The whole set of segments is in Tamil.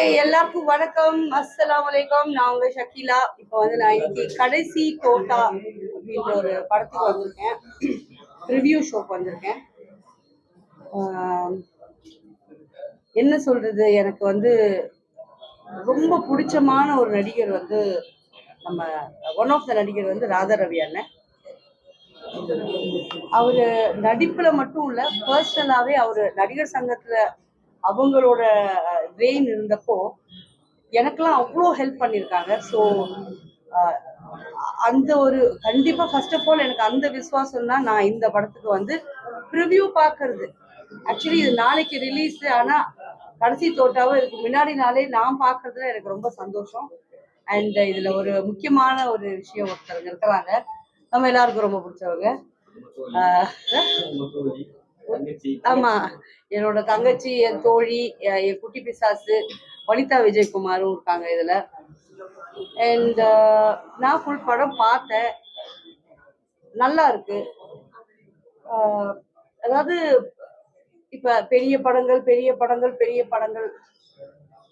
ஓகே எல்லாருக்கும் வணக்கம். அஸ்லாம் வலைக்கம் நான் உங்க ஷக்கீலா. இப்போ வந்து நான் இன்னைக்கு கடைசி கோட்டா அப்படின்ற ஒரு படத்துக்கு வந்திருக்கேன். ரிவ்யூ ஷோக்கு வந்திருக்கேன். என்ன சொல்றது? எனக்கு வந்து ரொம்ப பிடிச்சமான ஒரு நடிகர் வந்து நம்ம ஒன் ஆஃப் த நடிகர் வந்து ராதா ரவி அண்ணன். அவரு நடிப்புல மட்டும் இல்ல பர்சனலாவே அவரு நடிகர் சங்கத்துல அவங்களோட ரெயின் இருந்தப்போ எனக்கெல்லாம் அவ்வளோ ஹெல்ப் பண்ணியிருக்காங்க ஸோ அந்த ஒரு கண்டிப்பாக ஃபர்ஸ்ட் ஆஃப் ஆல் எனக்கு அந்த விசுவாசம் தான் நான் இந்த படத்துக்கு வந்து ப்ரிவ்யூ பார்க்கறது. ஆக்சுவலி இது நாளைக்கு ரிலீஸ் ஆனால் கடைசி தோட்டாவும் இதுக்கு முன்னாடி நாளே நான் பார்க்கறதுல எனக்கு ரொம்ப சந்தோஷம். அண்ட் இதில் ஒரு முக்கியமான ஒரு விஷயம் ஒருத்தவங்க இருக்கிறாங்க. நம்ம எல்லாருக்கும் ரொம்ப பிடிச்சவங்க. ஆமா. என்னோட தங்கச்சி என் தோழி என் குட்டி பிசாசு வனிதா விஜயகுமாரும் இருக்காங்க இதுல. அண்ட் நான் ஃபுல் படம் பார்த்தேன். நல்லா இருக்கு. அதாவது இப்ப பெரிய படங்கள் பெரிய படங்கள் பெரிய படங்கள்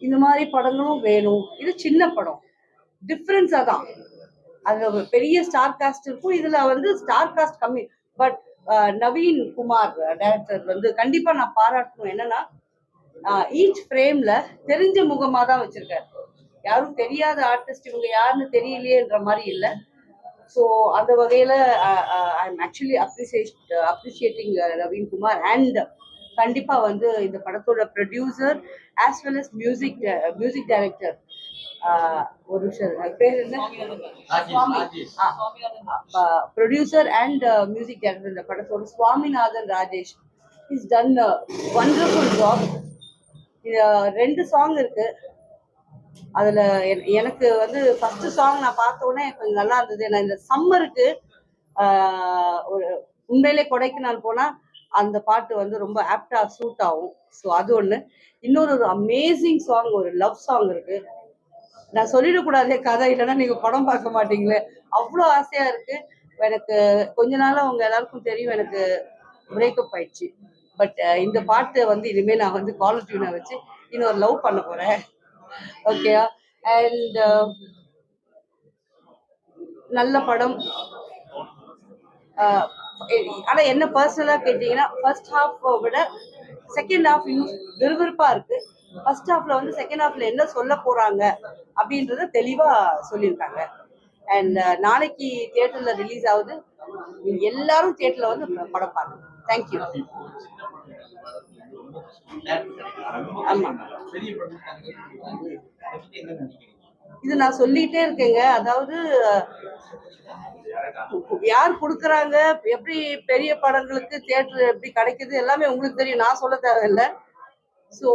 இந்த மாதிரி படங்களும் வேணும். இது சின்ன படம். டிஃப்ரென்ஸா தான் அது பெரிய ஸ்டார் காஸ்ட் இருக்கும். இதுல வந்து ஸ்டார் காஸ்ட் கம்மி. பட் நவீன் குமார் டைரக்டர் வந்து கண்டிப்பா நான் பாராட்டணும். என்னன்னா ஈச் ஃப்ரேம்ல தெரிஞ்ச முகமா தான் வச்சிருக்காரு. யாரும் தெரியாத ஆர்டிஸ்ட் இவங்க யாருன்னு தெரியலையேன்ற மாதிரி இல்லை. ஸோ அந்த வகையில I am actually appreciate appreciating Naveen Kumar and கண்டிப்பா வந்து இந்த படத்தோட producer as well as music music director ஒரு நிமிஷம் பேர் என்ன? ப்ரொடியூசர் அண்ட் மியூசிக் டைரக்டர் இந்த படத்தோட Swaminathan Rajesh. Is done wonderful job ரெண்டு சாங் இருக்கு. அதுல என- எனக்கு வந்து ஃபர்ஸ்ட் சாங் நான் பார்த்த உடனே கொஞ்சம் நல்லா இருந்தது. நான் இந்த சம்மருக்கு ஒரு உண்மையிலே கொடைக்கானல் போனா அந்த பாட்டு வந்து ரொம்ப ஆப்டா சூட் ஆகும். ஸோ அது ஒண்ணு. இன்னொரு ஒரு அமேசிங் சாங் ஒரு லவ் சாங் இருக்கு. நான் சொல்லிடக்கூடாதே கதை இல்லைன்னா நீங்க படம் பார்க்க மாட்டீங்களே. அவ்வளோ ஆசையா இருக்கு. எனக்கு கொஞ்ச நாளாக அவங்க எல்லாருக்கும் தெரியும் எனக்கு பிரேக்கப் ஆயிடுச்சு. பட் இந்த பாட்டு வந்து இனிமேல் நான் வந்து காலர் டியூனை வச்சு இன்னொரு லவ் பண்ண போறேன். ஓகேயா அண்ட் நல்ல படம். ஆனால் ஆனா என்ன பர்சனலா கேட்டீங்கன்னா ஃபர்ஸ்ட் ஹாஃப் விட செகண்ட் ஹாஃப் இன்னும் விறுவிறுப்பா இருக்கு. ஃபர்ஸ்ட் ஹாஃப்ல வந்து செகண்ட் ஹாஃப்ல என்ன சொல்ல போறாங்க அப்படின்றத தெளிவா சொல்லியிருக்காங்க. அண்ட் uh, நாளைக்கு தியேட்டர்ல ரிலீஸ் ஆகுது. நீங்க எல்லாரும் தியேட்டர்ல வந்து படம் பாருங்க தேங்க்யூ ஆமா. இது நான் சொல்லிட்டே இருக்கேங்க. அதாவது யார் கொடுக்குறாங்க? எப்படி பெரிய படங்களுக்கு தியேட்டர் எப்படி கிடைக்குது? எல்லாமே உங்களுக்கு தெரியும். நான் சொல்ல தேவையில்லை. ஸோ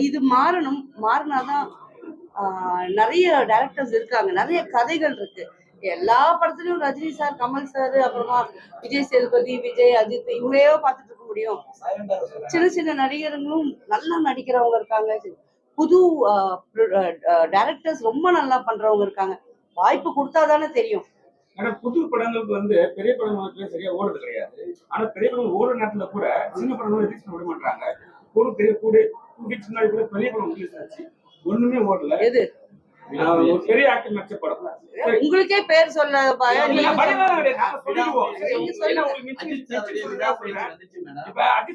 இது மாறணும். மாறினாதான் ஆஹ், நிறைய டேரக்டர்ஸ் இருக்காங்க. நிறைய கதைகள் இருக்கு. எல்லா படத்துலயும் ரஜினி சார் கமல் சார் அப்புறமா விஜய் சேதுபதி விஜய் அஜித் இவங்களையோ பார்த்துட்டு இருக்க முடியும். சின்ன சின்ன நடிகர்களும் நல்லா நடிக்கிறவங்க இருக்காங்க. புது டைரக்டர்ஸ் ரொம்ப நல்லா பண்றவங்க இருக்காங்க. வாய்ப்பு கொடுத்தாதானே தெரியும். ஆனா புது படங்களுக்கு வந்து பெரிய படங்களுக்கு சரியா ஓடுறது கிடையாது. ஆனா பெரிய படங்கள் ஓடுற நேரத்துல கூட சின்ன படங்களும் ரிலீஸ் பண்ண விட மாட்டாங்க ஒரு பெரிய கூட டூ வீக்ஸ் முன்னாடி கூட பெரிய படம் ரிலீஸ் ஆச்சு. ஒண்ணுமே ஓடல. எது? பெரிய ஆக்டர் நடிச்ச படம். உங்களுக்கே பேர் சொல்ல இப்ப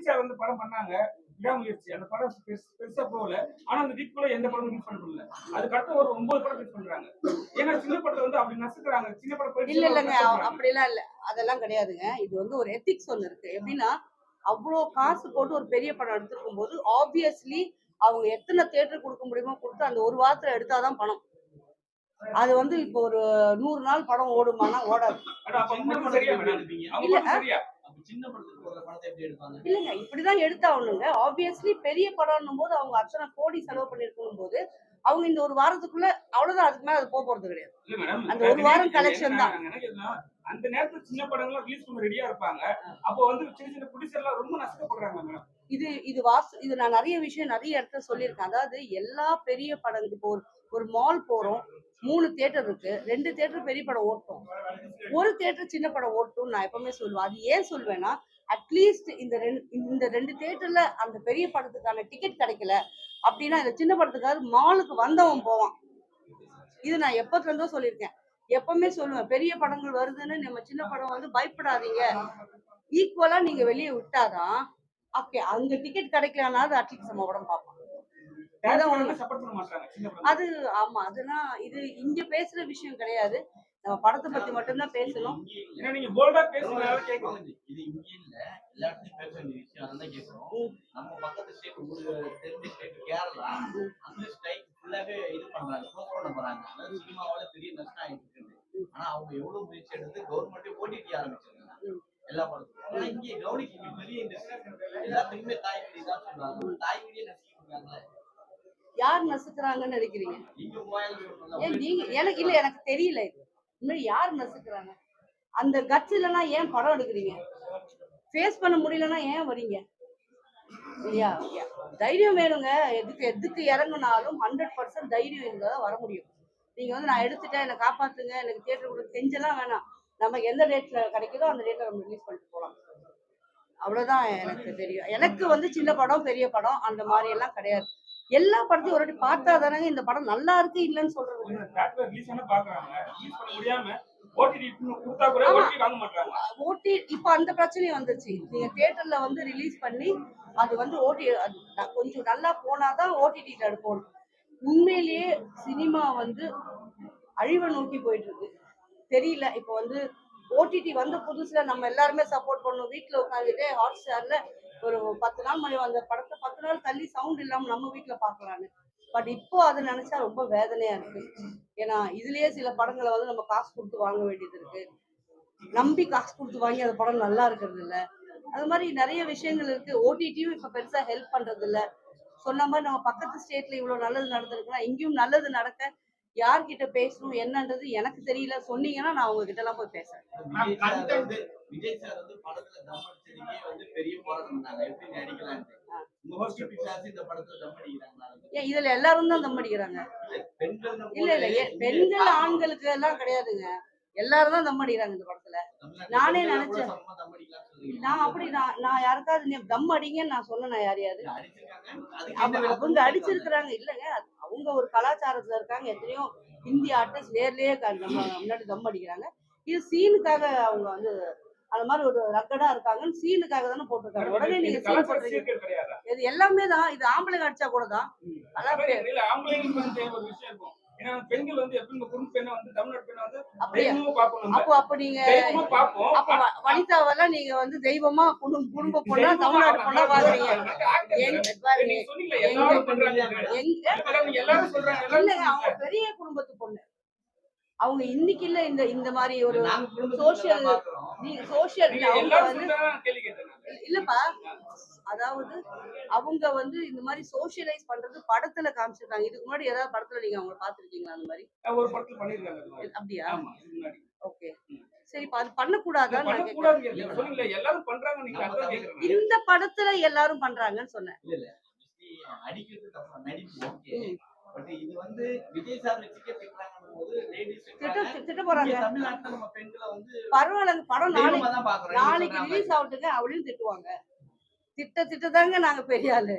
சார் வந்து படம் பண்ணாங்க. விடாமுயற்சி. அந்த படம் பெருசு- போகல. ஆனா அந்த வீக்குள்ள எந்த படமும் ரிலீஸ் பண்ண முடியல அதுக்கு அடுத்து ஒரு ஒன்பது படம் ரிலீஸ் பண்றாங்க. ஏன்னா சின்ன படத்தை வந்து அப்படி நசுக்குறாங்க. சின்ன படம் இல்ல இல்லைங்க அப்படிலாம் இல்ல. அதெல்லாம் கிடையாதுங்க. இது வந்து ஒரு எத்திக்ஸ் ஒண்ணு இருக்கு எப்படின்னா அவ்வளோ காசு போட்டு ஒரு பெரிய படம் எடுத்திருக்கும் போது ஆப்வியஸ்லி அவங்க எத்தனை தியேட்டர் கொடுக்க முடியுமோ கொடுத்து அந்த ஒரு வாரத்துல எடுத்தாதான் பணம். அது வந்து இப்போ ஒரு நூறு நாள் படம் ஓடுமானா ஓடாது. இல்லைங்க இப்படிதான் எடுத்தாகணுங்க. ஆப்வியஸ்லி பெரிய படம்னும் போது அவங்க அத்தனை கோடி செலவு பண்ணிருக்கும் போது அவங்க இந்த ஒரு வாரத்துக்குள்ள அவ்வளவுதான் அதுக்கு மேல அது போக போறது கிடையாது. அந்த ஒரு வாரம் collection தான். அந்த நேரத்துல சின்ன படங்கள்லாம் ரிலீஸ் பண்ண ரெடியா இருப்பாங்க. அப்போ வந்து சின்ன சின்ன ப்ரொடியூசர் எல்லாம் ரொம்ப நஷ்டப்படுறாங்க மேடம் இது இது வாஸ் இது நான் நிறைய விஷயம் நிறைய இடத்துல சொல்லியிருக்கேன். அதாவது எல்லா பெரிய படம் இப்போ ஒரு ஒரு மால் போறோம் மூணு தியேட்டர் இருக்கு. ரெண்டு தியேட்டர் பெரிய படம் ஓட்டும். ஒரு தியேட்டர் சின்ன படம் ஓட்டும் நான் எப்பவுமே சொல்லுவேன். அது ஏன் சொல்வேன்னா அட்லீஸ்ட் இந்த ரெண்டு இந்த ரெண்டு தேட்டர்ல அந்த பெரிய படத்துக்கான டிக்கெட் கிடைக்கல அப்படின்னா இந்த சின்ன படத்துக்காவது மாலுக்கு வந்தவன் போவான். இது நான் எப்பத்துல இருந்தோ சொல்லியிருக்கேன். எப்பவுமே சொல்லுவேன் பெரிய படங்கள் வருதுன்னு நம்ம சின்ன படம் வந்து பயப்படாதீங்க. ஈக்குவலா நீங்க வெளியே விட்டாதான் ஓகே அங்க டிக்கெட் கிடைக்கலனாவது அட்லீஸ்ட் நம்ம படம் பார்ப்போம் அது ஆமா அதெல்லாம் இது இங்க பேசுற விஷயம் கிடையாது. நம்ம படத்தை பத்தி மட்டும்தான் பேசணும். நீங்க போல்டா பேசுறதால கேட்கும் இது இது இங்கே இல்ல. எல்லா இடத்துலயும் பேச வேண்டிய விஷயம் அதான் கேட்கிறோம் நம்ம பக்கத்து ஸ்டேட் ஒரு தெரிஞ்ச ஸ்டேட் கேரளா அந்த ஸ்ட்ரைக் ஃபுல்லாவே இது பண்றாங்க க்ளோஸ் பண்ண போறாங்க. அதாவது சினிமாவால பெரிய நஷ்டம் ஆயிட்டு இருக்குது. ஆனா அவங்க எவ்வளவு முயற்சி எடுத்து கவர்மெண்ட்டே ஓடிடி ஆரம்பிச்சிருக்காங்க. எல்லா படத்துக்கும். ஆனா இங்கே கவனிக்க பெரிய இண்டஸ்ட்ரி எல்லாத்துக்குமே தாய்மொழி தான் சொல்றாங்க தாய்மொழியே நசிக்கிறாங்களே யார் நசுக்குறாங்கன்னு நினைக்கிறீங்க? ஏன் நீங்க எனக்கு இல்ல எனக்கு தெரியல இது. இன்னும் யார் நசுக்கிறாங்க? அந்த கட்ஸ் இல்லைன்னா ஏன் படம் எடுக்கிறீங்க? ஃபேஸ் பண்ண முடியலன்னா ஏன் வரீங்க? இல்லையா? தைரியம் வேணுங்க. எதுக்கு எதுக்கு இறங்குனாலும் ஹண்ட்ரட் பர்சன்ட் தைரியம் இருந்தால் வர முடியும். நீங்கள் வந்து நான் எடுத்துட்டேன் என்னை காப்பாற்றுங்க எனக்கு தியேட்டர் கொடுத்து செஞ்செல்லாம் வேணாம். நமக்கு எந்த டேட்டில் கிடைக்குதோ அந்த டேட்டில் நம்ம ரிலீஸ் பண்ணிட்டு போகலாம். அவ்வளோதான் எனக்கு தெரியும். எனக்கு வந்து சின்ன படம் பெரிய படம் அந்த மாதிரி எல்லாம் கிடையாது. எல்லா படத்தையும் ஒரு வாட்டி பார்த்தா தானங்க இந்த படம் நல்லா இருக்கு இல்லைன்னு சொல்றது. ஓடி இப்ப அந்த பிரச்சனையும் வந்துச்சு நீங்க தியேட்டர்ல வந்து ரிலீஸ் பண்ணி அது வந்து ஓடி கொஞ்சம் நல்லா போனாதான் ஓடிடில எடுப்போம். உண்மையிலேயே சினிமா வந்து அழிவை நோக்கி போயிட்டு இருக்கு தெரியல இப்போ வந்து ஓடிடி வந்த புதுசுல நம்ம எல்லாருமே சப்போர்ட் பண்ணோம் வீட்ல உட்காந்துட்டு ஹாட் ஸ்டார்ல ஒரு பத்து நாள் மணி அந்த படத்தை பத்து நாள் தள்ளி சவுண்ட் இல்லாம நம்ம வீட்ல பார்க்கலான்னு. பட் இப்போ அதை நினைச்சா ரொம்ப வேதனையா இருக்கு. ஏன்னா இதுலயே சில படங்களை வந்து நம்ம காசு கொடுத்து வாங்க வேண்டியது இருக்கு. நம்பி காசு கொடுத்து வாங்கி அந்த படம் நல்லா இருக்கிறது இல்ல. அது மாதிரி நிறைய விஷயங்கள் இருக்கு. ஓடிடியும் இப்ப பெருசா ஹெல்ப் பண்றது இல்ல. சொன்ன மாதிரி நம்ம பக்கத்து ஸ்டேட்ல இவ்வளவு நல்லது நடந்திருக்குன்னா இங்கேயும் நல்லது நடக்க யார்கிட்ட பேசணும் என்னன்றது எனக்கு தெரியல. சொன்னீங்கன்னா நான் உங்ககிட்ட எல்லாம் போய் பேசுறேன். இதுல எல்லாரும் தான் தம் அடிக்கிறாங்க. இல்ல இல்ல பெண்கள் ஆண்களுக்கு எல்லாம் கிடையாதுங்க. எல்லாரும் தான் தம் அடிக்கிறாங்க இந்த படத்துல. நானே நினைச்சேன். நான் அப்படி நான் யாருக்காவது நீ தம் அடிங்கன்னு நான் சொன்னேன் யாரையாவது. அவங்க? அடிச்சிருக்கிறாங்க. இல்லைங்க அவங்க ஒரு கலாச்சாரத்துல இருக்காங்க. எத்தனையோ இந்திய ஆர்டிஸ்ட் நேர்லயே நம்ம முன்னாடி தம் அடிக்கிறாங்க. இது சீனுக்காக அவங்க வந்து அந்த மாதிரி ஒரு ரக்கடா இருக்காங்கன்னு சீனுக்காக தானே போட்டிருக்காங்க. உடனே நீங்க சீன் போடுறீங்க இது எல்லாமே தான். இது ஆம்பளை அடிச்சா கூட தான். ஏன்னா பெண்கள் வந்து எப்பவுமே குடும்ப பெண்ணை வந்து தமிழ்நாட்டு பெண்ணை வந்து தெய்வமா பார்ப்போம் நம்ம. அப்போ அப்ப நீங்க தெய்வமா அப்ப வனிதாவெல்லாம் நீங்க வந்து தெய்வமா குடும்ப குடும்ப பொண்ணா தமிழ்நாடு பொண்ணா பாக்குறீங்க நீங்க சொன்னீங்களே எல்லாரும் பண்றாங்க. சொல்றாங்க அவங்க பெரிய குடும்பத்து பொண்ணு. அவங்க இன்னைக்கு இல்ல இந்த இந்த மாதிரி ஒரு சோசியல் நான். இல்லப்பா. அதாவது அவங்க வந்து இந்த மாதிரி சோஷியலைஸ் பண்றது படத்துல காமிச்சிருக்காங்க. இதுக்கு முன்னாடி ஏதாவது படத்துல நீங்க அவங்க பாத்துருக்கீங்களா அந்த மாதிரி? ஒரு படத்துல பண்ணிருக்காங்க. அப்படியா? ஆமா இதுக்கு முன்னாடி. ஓகே. சரி இப்ப அது பண்ணக்கூடாதான்னு இந்த படத்துல எல்லாரும் பண்றாங்கன்னு சொன்னேன். பட் இது வந்து விஜய் சார் வச்சுக்கே திட்டுறாங்கன்னும் போது லேடிஸ் திட்ட திட்ட போறாங்க. தமிழ்நாட்டுல நம்ம பெண்களை வந்து பரவாயில்ல படம் நாளைக்கு நாளைக்கு ரிலீஸ் ஆகட்டுங்க அவளையும் திட்டுவாங்க. திட்ட திட்டதாங்க நாங்க பெரிய ஆளு.